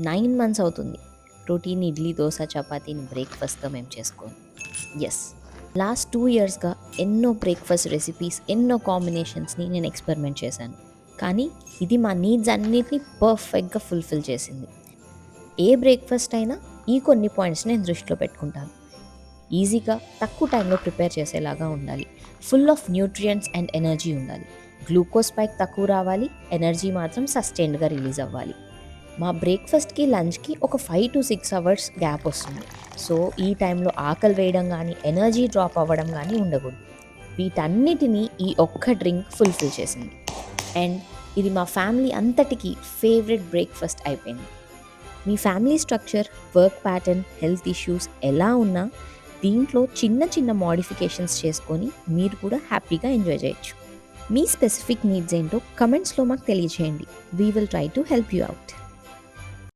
Nine months అవుతుంది. Protein idli dosa చపాతీని బ్రేక్ఫాస్ట్గా మేము చేసుకోం. ఎస్ లాస్ట్ టూ ఇయర్స్గా ఎన్నో బ్రేక్ఫాస్ట్ రెసిపీస్ ఎన్నో కాంబినేషన్స్ని నేను ఎక్స్పెరిమెంట్ చేశాను. కానీ ఇది మా నీడ్స్ అన్నిటిని పర్ఫెక్ట్గా ఫుల్ఫిల్ చేసింది. ఏ బ్రేక్ఫాస్ట్ అయినా ఈ కొన్ని పాయింట్స్ నేను దృష్టిలో పెట్టుకుంటాను. ఈజీగా తక్కువ టైంలో ప్రిపేర్ చేసేలాగా ఉండాలి. Full of nutrients and energy ఉండాలి. గ్లూకోజ్ స్పైక్ తక్కువ రావాలి. ఎనర్జీ మాత్రం సస్టైన్డ్గా రిలీజ్ అవ్వాలి. మా బ్రేక్ఫాస్ట్కి లంచ్కి ఒక five to six hours gap వస్తుంది. సో ఈ టైంలో ఆకలి వేయడం కానీ ఎనర్జీ డ్రాప్ అవ్వడం కానీ ఉండకూడదు. వీటన్నిటినీ ఈ ఒక్క డ్రింక్ ఫుల్ఫిల్ చేసింది. అండ్ ఇది మా ఫ్యామిలీ అంతటికి ఫేవరెట్ బ్రేక్ఫాస్ట్ అయిపోయింది. మీ family structure work pattern health issues ఎలా ఉన్నా దీంట్లో చిన్న చిన్న మోడిఫికేషన్స్ చేసుకొని మీరు కూడా హ్యాపీగా ఎంజాయ్ చేయొచ్చు. మీ స్పెసిఫిక్ నీడ్స్ ఏంటో కమెంట్స్లో మాకు తెలియజేయండి we will try to help you out